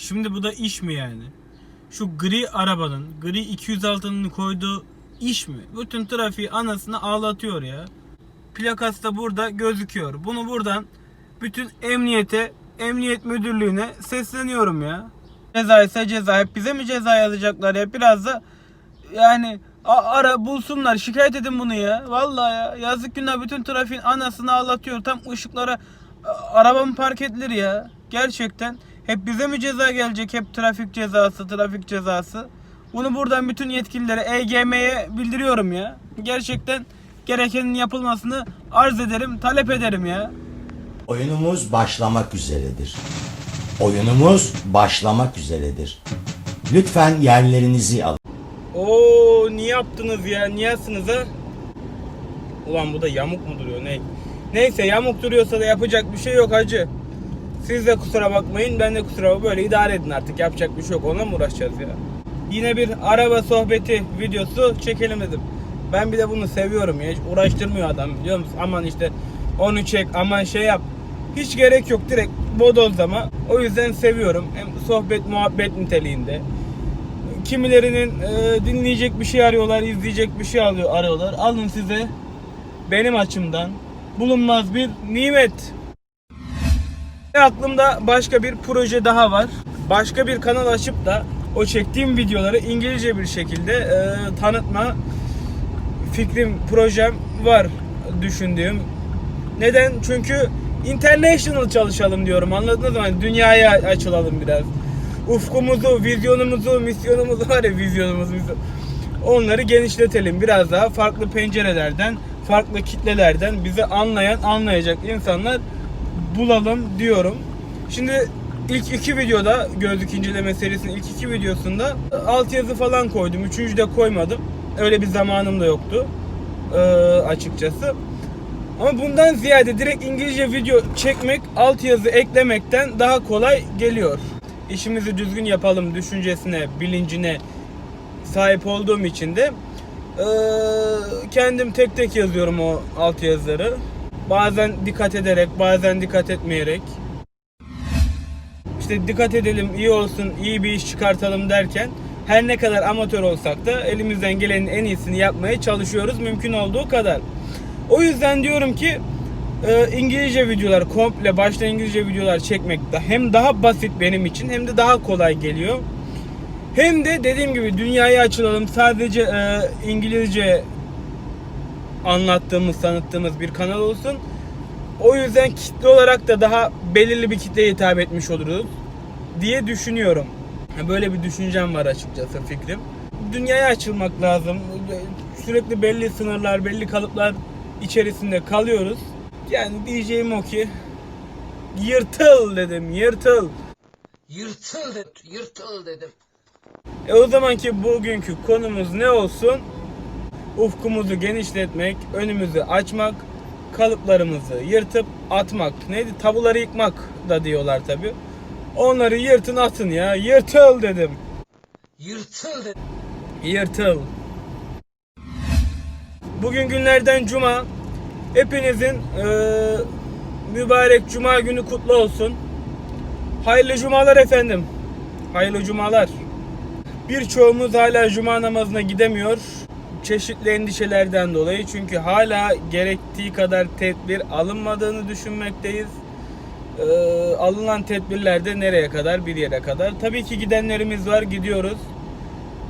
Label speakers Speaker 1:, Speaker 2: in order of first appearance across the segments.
Speaker 1: Şimdi bu da iş mi yani? Şu gri arabanın, gri 206'nın koyduğu iş mi? Bütün trafiği anasını ağlatıyor ya. Plakası da burada gözüküyor. Bunu buradan bütün emniyete, emniyet müdürlüğüne sesleniyorum ya. Ceza ise ceza. Hep bize mi ceza yazacaklar ya? Biraz da yani ara bulsunlar. Şikayet edin bunu ya. Vallahi ya. Yazık günah bütün trafiğin anasını ağlatıyor. Tam ışıklara arabamı park edilir ya. Gerçekten. Hep bize mi ceza gelecek? Hep trafik cezası, trafik cezası. Bunu buradan bütün yetkililere, EGM'ye bildiriyorum ya. Gerçekten gerekenin yapılmasını arz ederim, talep ederim ya.
Speaker 2: Oyunumuz başlamak üzeredir. Oyunumuz başlamak üzeredir. Lütfen yerlerinizi alın.
Speaker 1: Oo niye yaptınız ya? Niye yaptınız ha? Ulan bu da yamuk mu duruyor ne? Neyse yamuk duruyorsa da yapacak bir şey yok hacı. Siz de kusura bakmayın ben de kusura bakmayın. Böyle idare edin artık yapacak bir şey yok. Onunla mı uğraşacağız ya? Yine bir araba sohbeti videosu çekelim dedim. Ben bir de bunu seviyorum ya. Hiç uğraştırmıyor adam biliyor musun? Aman işte onu çek aman şey yap. Hiç gerek yok direkt bodozlama. O yüzden seviyorum. Hem sohbet muhabbet niteliğinde. Kimilerinin e, dinleyecek bir şey arıyorlar, izleyecek bir şey alıyor, arıyorlar. Alın size benim açımdan bulunmaz bir nimet. Aklımda başka bir proje daha var. Başka bir kanal açıp da o çektiğim videoları İngilizce bir şekilde e, tanıtma fikrim, projem var düşündüğüm. Neden? Çünkü international çalışalım diyorum. Anladınız mı? Hani dünyaya açılalım biraz. Ufkumuzu, vizyonumuzu, misyonumuzu var ya vizyonumuz, misyon- onları genişletelim. Biraz daha farklı pencerelerden, farklı kitlelerden bizi anlayan, anlayacak insanlar bulalım diyorum. Şimdi ilk iki videoda gözlük inceleme serisinin ilk iki videosunda altyazı falan koydum. Üçüncü de koymadım. Öyle bir zamanım da yoktu ee, açıkçası. Ama bundan ziyade direkt İngilizce video çekmek altyazı eklemekten daha kolay geliyor. İşimizi düzgün yapalım düşüncesine, bilincine sahip olduğum için de eee, kendim tek tek yazıyorum o altyazıları. Bazen dikkat ederek, bazen dikkat etmeyerek. İşte dikkat edelim, iyi olsun, iyi bir iş çıkartalım derken her ne kadar amatör olsak da elimizden gelenin en iyisini yapmaya çalışıyoruz mümkün olduğu kadar. O yüzden diyorum ki e, İngilizce videolar komple başta İngilizce videolar çekmek de hem daha basit benim için hem de daha kolay geliyor. Hem de dediğim gibi dünyaya açılalım sadece e, İngilizce anlattığımız, tanıttığımız bir kanal olsun. O yüzden kitle olarak da daha belirli bir kitleye hitap etmiş oluruz diye düşünüyorum. Böyle bir düşüncem var açıkçası fikrim. Dünyaya açılmak lazım. Sürekli belli sınırlar, belli kalıplar içerisinde kalıyoruz. Yani diyeceğim o ki yırtıl dedim, yırtıl.
Speaker 3: Yırtıl dedim, yırtıl dedim.
Speaker 1: E o zamanki bugünkü konumuz ne olsun? Ufkumuzu genişletmek, önümüzü açmak, kalıplarımızı yırtıp atmak. Neydi? Tabuları yıkmak da diyorlar tabi. Onları yırtın atın ya. Yırtıl dedim.
Speaker 3: Yırtıl dedim.
Speaker 1: Yırtıl. Bugün günlerden cuma. Hepinizin eee, mübarek cuma günü kutlu olsun. Hayırlı cumalar efendim. Hayırlı cumalar. Birçoğumuz hala cuma namazına gidemiyor. Çeşitli endişelerden dolayı. Çünkü hala gerektiği kadar tedbir alınmadığını düşünmekteyiz. Ee, alınan tedbirler de nereye kadar? Bir yere kadar. Tabii ki gidenlerimiz var, gidiyoruz.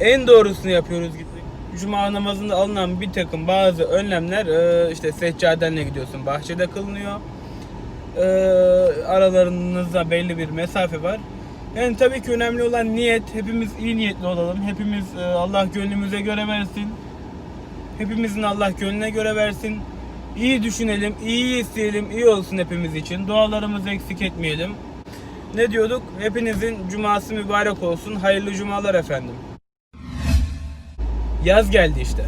Speaker 1: En doğrusunu yapıyoruz. Cuma namazında alınan bir takım bazı önlemler e, işte seccadenle gidiyorsun bahçede kılınıyor. E, aralarınızda belli bir mesafe var. Yani tabii ki önemli olan niyet. Hepimiz iyi niyetli olalım. Hepimiz e, Allah gönlümüze göre versin. Hepimizin Allah gönlüne göre versin. İyi düşünelim, iyi isteyelim, iyi olsun hepimiz için. Dualarımızı eksik etmeyelim. Ne diyorduk? Hepinizin cuması mübarek olsun. Hayırlı cumalar efendim. Yaz geldi işte.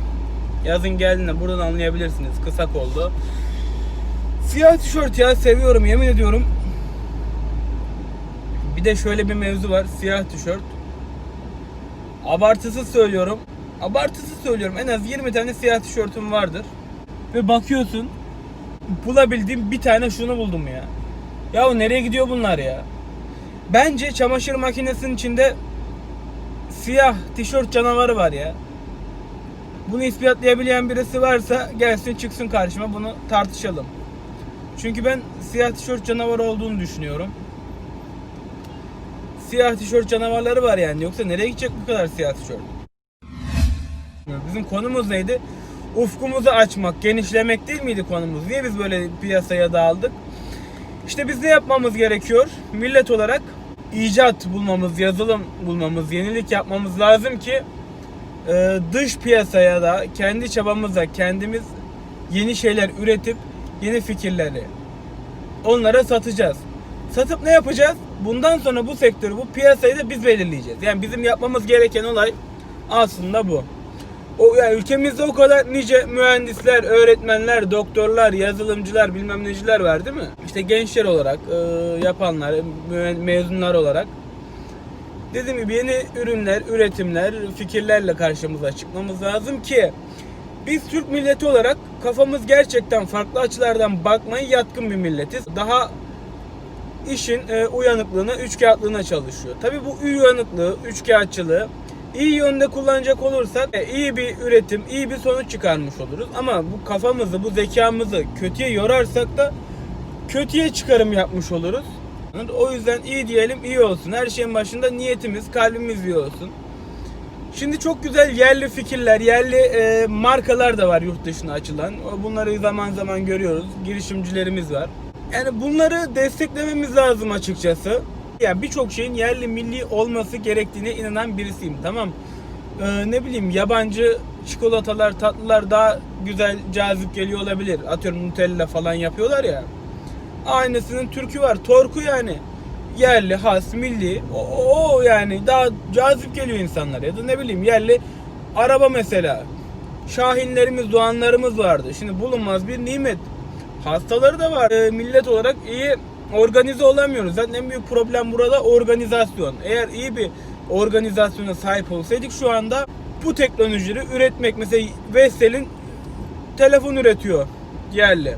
Speaker 1: Yazın geldiğinde buradan anlayabilirsiniz. Kısa oldu. Siyah tişört ya seviyorum yemin ediyorum. Bir de şöyle bir mevzu var. Siyah tişört. Abartısız söylüyorum. Abartısız söylüyorum. En az 20 tane siyah tişörtüm vardır. Ve bakıyorsun bulabildiğim bir tane şunu buldum ya. Ya nereye gidiyor bunlar ya? Bence çamaşır makinesinin içinde siyah tişört canavarı var ya. Bunu ispatlayabilen birisi varsa gelsin çıksın karşıma bunu tartışalım. Çünkü ben siyah tişört canavarı olduğunu düşünüyorum. Siyah tişört canavarları var yani. Yoksa nereye gidecek bu kadar siyah tişört? Bizim konumuz neydi? Ufkumuzu açmak, genişlemek değil miydi konumuz? Niye biz böyle piyasaya dağıldık? İşte biz ne yapmamız gerekiyor? Millet olarak icat bulmamız, yazılım bulmamız, yenilik yapmamız lazım ki e, dış piyasaya da kendi çabamızla kendimiz yeni şeyler üretip yeni fikirleri onlara satacağız. Satıp ne yapacağız? Bundan sonra bu sektörü, bu piyasayı da biz belirleyeceğiz. Yani bizim yapmamız gereken olay aslında bu. O yani ülkemizde o kadar nice mühendisler, öğretmenler, doktorlar, yazılımcılar, bilmem neciler var değil mi? İşte gençler olarak, e, yapanlar, mezunlar olarak dediğim gibi yeni ürünler, üretimler, fikirlerle karşımıza çıkmamız lazım ki biz Türk milleti olarak kafamız gerçekten farklı açılardan bakmayı yatkın bir milletiz. Daha işin e, uyanıklığına, üçkağıtlığına çalışıyor. Tabi bu uyanıklığı, üçkağıtçılığı iyi yönde kullanacak olursak e, iyi bir üretim, iyi bir sonuç çıkarmış oluruz. Ama bu kafamızı, bu zekamızı kötüye yorarsak da kötüye çıkarım yapmış oluruz. O yüzden iyi diyelim iyi olsun. Her şeyin başında niyetimiz, kalbimiz iyi olsun. Şimdi çok güzel yerli fikirler, yerli e, markalar da var yurt dışına açılan. Bunları zaman zaman görüyoruz. Girişimcilerimiz var. Yani bunları desteklememiz lazım açıkçası. Yani birçok şeyin yerli milli olması gerektiğine inanan birisiyim. Tamam. Ee, ne bileyim yabancı çikolatalar, tatlılar daha güzel, cazip geliyor olabilir. Atıyorum Nutella falan yapıyorlar ya. Aynısının türkü var. Torku yani. Yerli, has, milli. O, o- yani daha cazip geliyor insanlara. Ya da ne bileyim yerli araba mesela. Şahinlerimiz, doğanlarımız vardı. Şimdi bulunmaz bir nimet. Hastaları da var. Ee, millet olarak iyi organize olamıyoruz. Zaten en büyük problem burada organizasyon. Eğer iyi bir organizasyona sahip olsaydık şu anda bu teknolojileri üretmek mesela Vestel'in telefon üretiyor yerli.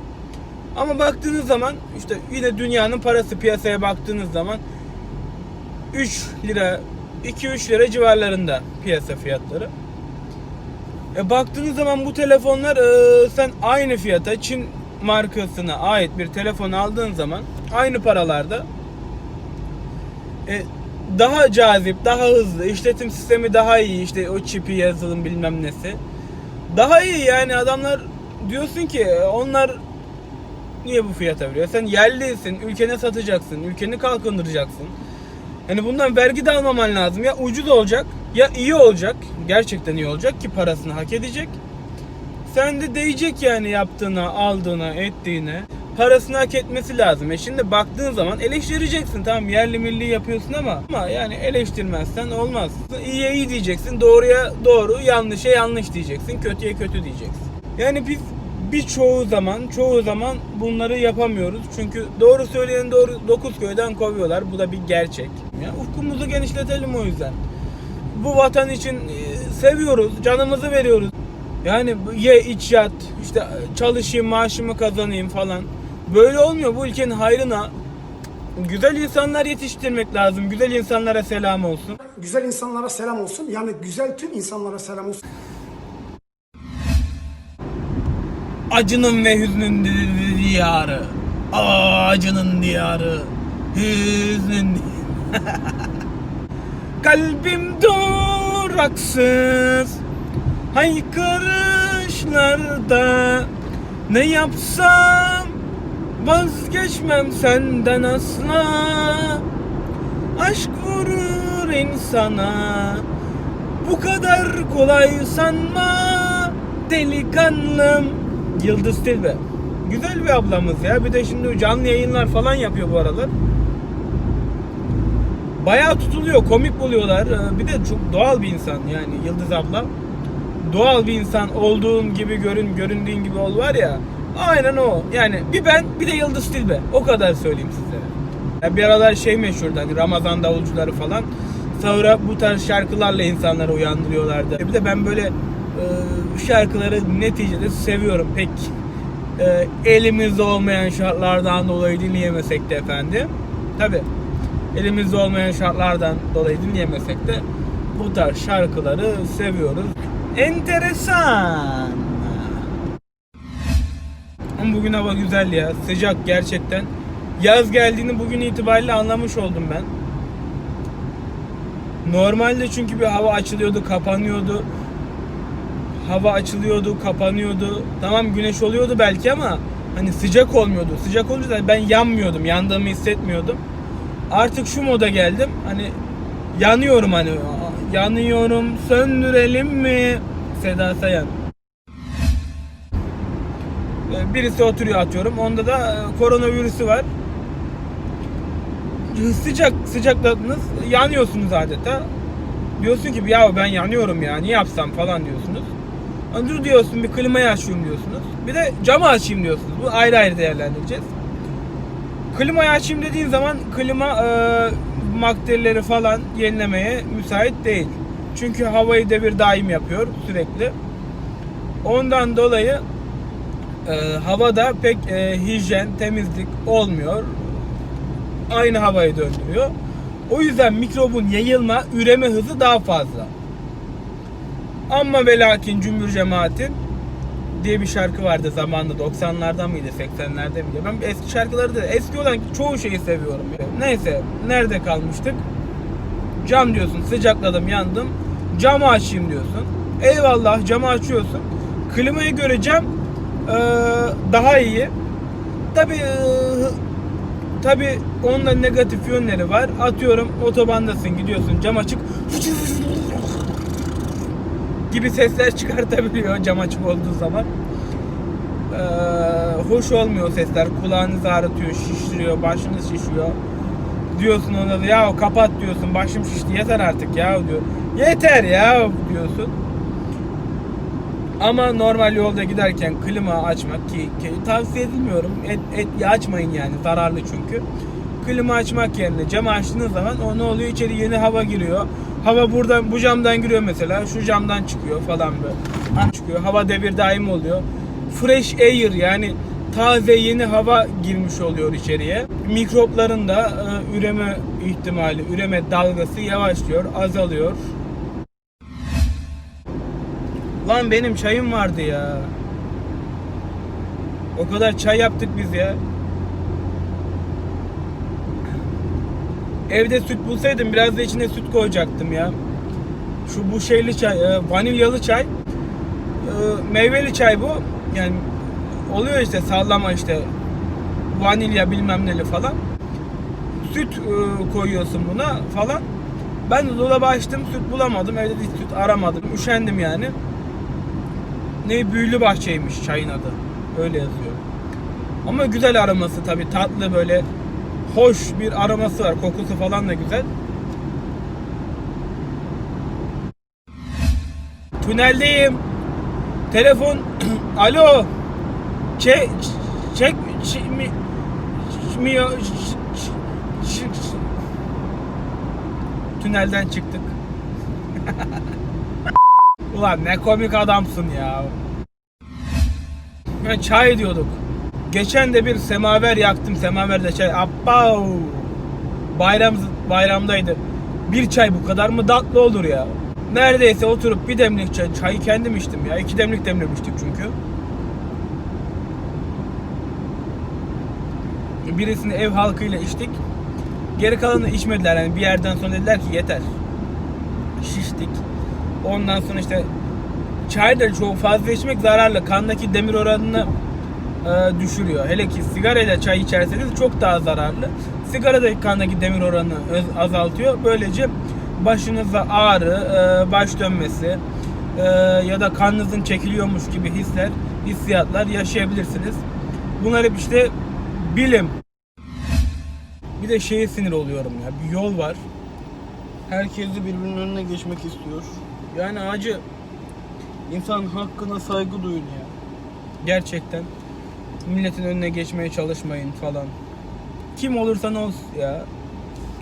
Speaker 1: Ama baktığınız zaman işte yine dünyanın parası piyasaya baktığınız zaman 3 lira 2-3 lira civarlarında piyasa fiyatları. E baktığınız zaman bu telefonlar e, sen aynı fiyata Çin markasına ait bir telefon aldığın zaman aynı paralarda e, daha cazip, daha hızlı, işletim sistemi daha iyi, işte o çipi yazılım bilmem nesi. Daha iyi yani adamlar diyorsun ki e, onlar niye bu fiyata veriyor? Sen yerlisin, ülkene satacaksın, ülkeni kalkındıracaksın. Yani bundan vergi de almaman lazım. Ya ucuz olacak ya iyi olacak. Gerçekten iyi olacak ki parasını hak edecek. Sen de değecek yani yaptığına, aldığına, ettiğine. Parasını hak etmesi lazım. E şimdi baktığın zaman eleştireceksin. Tamam yerli milli yapıyorsun ama ama yani eleştirmezsen olmaz. İyiye iyi diyeceksin. Doğruya doğru, yanlışa yanlış diyeceksin. Kötüye kötü diyeceksin. Yani biz birçoğu zaman, çoğu zaman bunları yapamıyoruz. Çünkü doğru söyleyen doğru dokuz köyden kovuyorlar. Bu da bir gerçek. Ya ufkumuzu genişletelim o yüzden. Bu vatan için e, seviyoruz, canımızı veriyoruz. Yani ye iç yat, işte çalışayım maaşımı kazanayım falan. Böyle olmuyor. Bu ülkenin hayrına güzel insanlar yetiştirmek lazım. Güzel insanlara selam olsun.
Speaker 4: Güzel insanlara selam olsun. Yani güzel tüm insanlara selam olsun.
Speaker 1: Acının ve hüznün di- diyarı. Aa, acının diyarı. Hüznün Kalbim duraksız Haykırışlarda Ne yapsam Vazgeçmem senden asla. Aşk vurur insana. Bu kadar kolay sanma. Delikanlım. Yıldız Tilbe. Güzel bir ablamız ya. Bir de şimdi canlı yayınlar falan yapıyor bu aralar. Bayağı tutuluyor komik buluyorlar. Ee, Bir de çok doğal bir insan yani Yıldız abla. Doğal bir insan olduğun gibi görün Göründüğün gibi ol var ya Aynen o yani bir ben bir de Yıldız Tilbe O kadar söyleyeyim size ya bir aralar şey meşhurdu hani Ramazan davulcuları falan. Sonra bu tarz şarkılarla insanları uyandırıyorlardı. Bir de ben böyle e, şarkıları neticede seviyorum. Pek e, elimizde olmayan şartlardan dolayı dinleyemesek de efendim. Tabi. elimizde olmayan şartlardan dolayı dinleyemesek de bu tarz şarkıları seviyoruz. Enteresan. Ama bugün hava güzel ya. Sıcak gerçekten. Yaz geldiğini bugün itibariyle anlamış oldum ben. Normalde çünkü bir hava açılıyordu, kapanıyordu. Hava açılıyordu, kapanıyordu. Tamam güneş oluyordu belki ama hani sıcak olmuyordu. Sıcak olunca da ben yanmıyordum, yandığımı hissetmiyordum. Artık şu moda geldim. Hani yanıyorum hani. Yanıyorum, söndürelim mi? Seda Sayan. Ee, Birisi oturuyor atıyorum. Onda da e, koronavirüsü var. Sıcak sıcakladınız. Yanıyorsunuz adeta. Diyorsun ki ya ben yanıyorum ya. Niye yapsam falan diyorsunuz. Dur diyorsun bir klimayı açayım diyorsunuz. Bir de camı açayım diyorsunuz. Bu ayrı ayrı değerlendireceğiz. Klimayı açayım dediğin zaman klima e, maddeleri falan yenilemeye müsait değil. Çünkü havayı devir daim yapıyor sürekli. Ondan dolayı e, havada pek e, hijyen, temizlik olmuyor. Aynı havayı döndürüyor. O yüzden mikrobun yayılma, üreme hızı daha fazla. Ama ve lakin cümbür cemaatin diye bir şarkı vardı zamanında 90'larda mıydı 80'lerde miydi? Ben eski şarkıları da eski olan çoğu şeyi seviyorum. Neyse nerede kalmıştık? Cam diyorsun sıcakladım yandım. Camı açayım diyorsun. Eyvallah camı açıyorsun. Klimaya göre cam daha iyi. Tabi tabi onun da negatif yönleri var. Atıyorum otobandasın gidiyorsun cam açık gibi sesler çıkartabiliyor cam açık olduğu zaman. Ee, hoş olmuyor sesler. Kulağınızı ağrıtıyor, şişiriyor, başınız şişiyor. Diyorsun ona da ya kapat diyorsun. Başım şişti yeter artık ya diyor. Yeter ya diyorsun. Ama normal yolda giderken klima açmak ki, ki tavsiye edilmiyorum. Et, et açmayın yani zararlı çünkü. Klima açmak yerine camı açtığınız zaman o ne oluyor? İçeri yeni hava giriyor. Hava buradan bu camdan giriyor mesela. Şu camdan çıkıyor falan böyle. Ha, çıkıyor. Hava devir daim oluyor. Fresh air yani taze yeni hava girmiş oluyor içeriye. Mikropların da e, üreme ihtimali, üreme dalgası yavaşlıyor, azalıyor. Lan benim çayım vardı ya. O kadar çay yaptık biz ya. Evde süt bulsaydım biraz da içine süt koyacaktım ya. Şu bu şeyli çay, e, vanilyalı çay. E, meyveli çay bu. Yani oluyor işte sallama işte vanilya bilmem neli falan. Süt e, koyuyorsun buna falan. Ben de dolaba açtım süt bulamadım. Evde de süt aramadım. Üşendim yani. Ne büyülü bahçeymiş çayın adı. Öyle yazıyor. Ama güzel aroması tabii tatlı böyle hoş bir aroması var. Kokusu falan da güzel. Tüneldeyim. Telefon. Alo. Çek çek mi mi Tünelden çıktık. Ulan ne komik adamsın ya. Ya çay diyorduk. Geçen de bir semaver yaktım. Semaverde çay. Abba. Bayram bayramdaydı. Bir çay bu kadar mı tatlı olur ya? Neredeyse oturup bir demlik çay, çayı kendim içtim ya. İki demlik demlemiştik çünkü. Birisini ev halkıyla içtik. Geri kalanını içmediler yani bir yerden sonra dediler ki yeter. Şiştik. Ondan sonra işte çay da çok fazla içmek zararlı. Kandaki demir oranını e, düşürüyor. Hele ki sigarayla çay içerseniz çok daha zararlı. Sigara da kandaki demir oranını azaltıyor. Böylece başınıza ağrı, e, baş dönmesi e, ya da kanınızın çekiliyormuş gibi hisler, hissiyatlar yaşayabilirsiniz. Bunlar hep işte bilim. Bir de şeye sinir oluyorum ya. Bir yol var. Herkes de birbirinin önüne geçmek istiyor. Yani acı insan hakkına saygı duyun ya. Gerçekten. Milletin önüne geçmeye çalışmayın falan. Kim olursan olsun ya.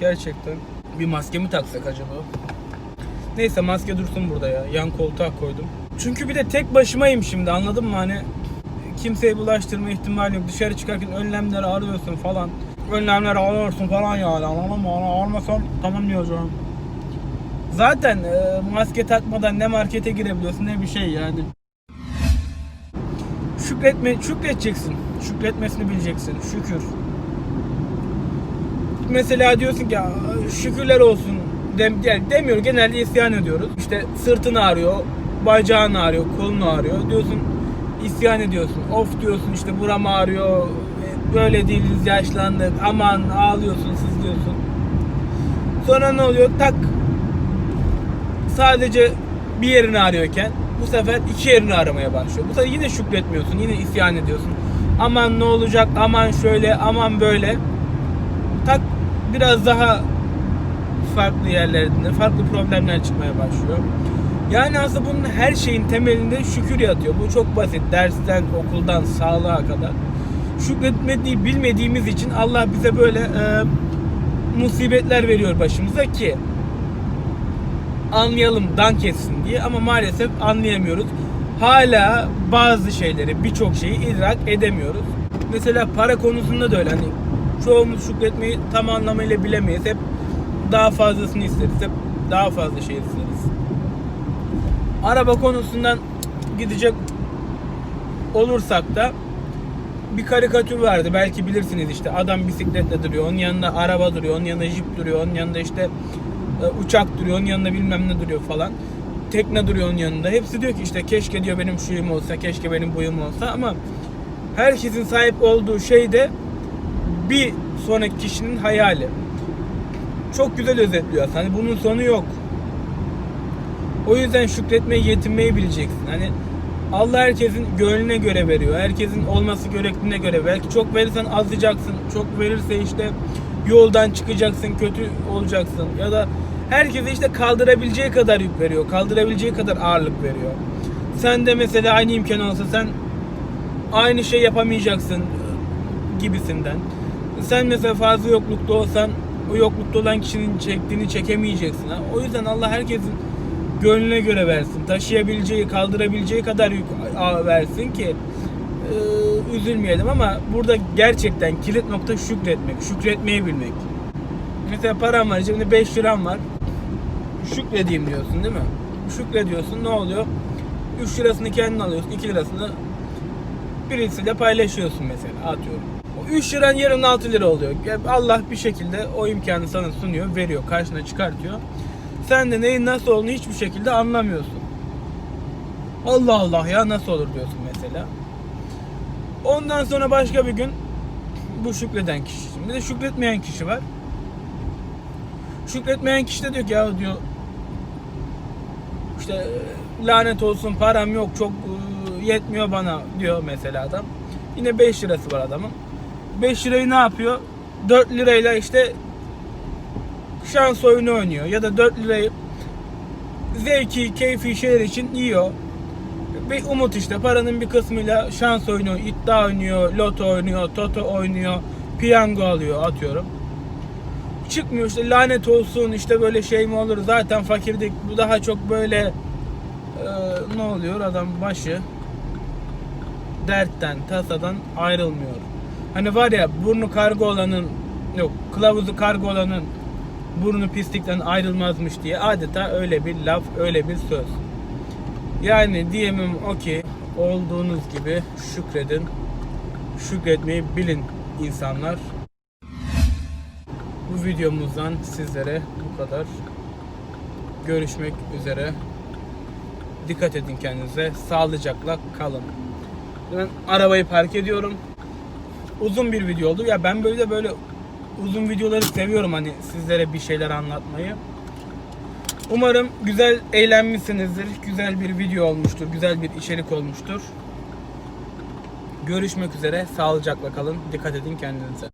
Speaker 1: Gerçekten. Bir maske mi taksak acaba? Neyse maske dursun burada ya. Yan koltuğa koydum. Çünkü bir de tek başımayım şimdi anladın mı hani? Kimseye bulaştırma ihtimali yok. Dışarı çıkarken önlemleri arıyorsun falan. önlemler alıyorsun falan yani anladın mı? Onu almasan tamam diyeceğim. Zaten e, maske takmadan ne markete girebiliyorsun ne bir şey yani. Şükretme, şükredeceksin. Şükretmesini bileceksin. Şükür. Mesela diyorsun ki "Aa, şükürler olsun dem, yani demiyor genelde isyan ediyoruz. İşte sırtın ağrıyor, bacağın ağrıyor, kolun ağrıyor. Diyorsun isyan ediyorsun. Of diyorsun işte buram ağrıyor. e, Böyle değiliz yaşlandık. Aman ağlıyorsun sızlıyorsun. Sonra ne oluyor? Tak sadece bir yerini arıyorken bu sefer iki yerini aramaya başlıyor. Bu sefer yine şükretmiyorsun, yine isyan ediyorsun. Aman ne olacak, aman şöyle, aman böyle. Tak biraz daha farklı yerlerinde, farklı problemler çıkmaya başlıyor. Yani aslında bunun her şeyin temelinde şükür yatıyor. Bu çok basit. Dersten, okuldan, sağlığa kadar. Şükretmediği bilmediğimiz için Allah bize böyle e, musibetler veriyor başımıza ki anlayalım dank etsin diye ama maalesef anlayamıyoruz. Hala bazı şeyleri, birçok şeyi idrak edemiyoruz. Mesela para konusunda da öyle. Hani çoğumuz şükretmeyi tam anlamıyla bilemeyiz. Hep daha fazlasını isteriz. Hep daha fazla şey isteriz. Araba konusundan gidecek olursak da bir karikatür vardı. Belki bilirsiniz işte adam bisikletle duruyor. Onun yanında araba duruyor. Onun yanında jip duruyor. Onun yanında işte uçak duruyor. Onun yanında bilmem ne duruyor falan. Tekne duruyor onun yanında. Hepsi diyor ki işte keşke diyor benim şuyum olsa, keşke benim buyum olsa ama herkesin sahip olduğu şey de bir sonraki kişinin hayali. Çok güzel özetliyor aslında. Hani bunun sonu yok. O yüzden şükretmeyi, yetinmeyi bileceksin. Hani Allah herkesin gönlüne göre veriyor. Herkesin olması gerektiğine göre. Belki çok verirsen azlayacaksın. Çok verirse işte yoldan çıkacaksın, kötü olacaksın. Ya da herkese işte kaldırabileceği kadar yük veriyor. Kaldırabileceği kadar ağırlık veriyor. Sen de mesela aynı imkan olsa sen aynı şey yapamayacaksın gibisinden. Sen mesela fazla yoklukta olsan o yoklukta olan kişinin çektiğini çekemeyeceksin. Ha? O yüzden Allah herkesin gönlüne göre versin. Taşıyabileceği, kaldırabileceği kadar yük versin ki e, üzülmeyelim ama burada gerçekten kilit nokta şükretmek, şükretmeyi bilmek. Mesela param var, cebinde 5 liram var. Şükredeyim diyorsun değil mi? Şükrediyorsun ne oluyor? 3 lirasını kendin alıyorsun, 2 lirasını birisiyle paylaşıyorsun mesela atıyorum. O 3 liran yarın 6 lira oluyor. Ya Allah bir şekilde o imkanı sana sunuyor, veriyor, karşına çıkartıyor. Sen de neyin nasıl olduğunu hiçbir şekilde anlamıyorsun. Allah Allah ya nasıl olur diyorsun mesela. Ondan sonra başka bir gün bu şükreden kişi. Bir de şükretmeyen kişi var. Şükretmeyen kişi de diyor ki ya diyor işte lanet olsun param yok çok e, yetmiyor bana diyor mesela adam. Yine 5 lirası var adamın. 5 lirayı ne yapıyor? 4 lirayla işte şans oyunu oynuyor ya da 4 lirayı zevki, keyfi şeyler için yiyor. Bir umut işte paranın bir kısmıyla şans oynuyor, iddia oynuyor, loto oynuyor, toto oynuyor, piyango alıyor atıyorum. Çıkmıyor işte lanet olsun işte böyle şey mi olur zaten fakirdik bu daha çok böyle e, ne oluyor adam başı dertten tasadan ayrılmıyor. Hani var ya burnu kargo olanın yok kılavuzu kargo olanın burnu pislikten ayrılmazmış diye adeta öyle bir laf öyle bir söz. Yani diyemem o ki olduğunuz gibi şükredin. Şükretmeyi bilin insanlar. Bu videomuzdan sizlere bu kadar. Görüşmek üzere. Dikkat edin kendinize. Sağlıcakla kalın. Ben arabayı park ediyorum. Uzun bir video oldu. Ya ben böyle böyle uzun videoları seviyorum hani sizlere bir şeyler anlatmayı. Umarım güzel eğlenmişsinizdir. Güzel bir video olmuştur. Güzel bir içerik olmuştur. Görüşmek üzere. Sağlıcakla kalın. Dikkat edin kendinize.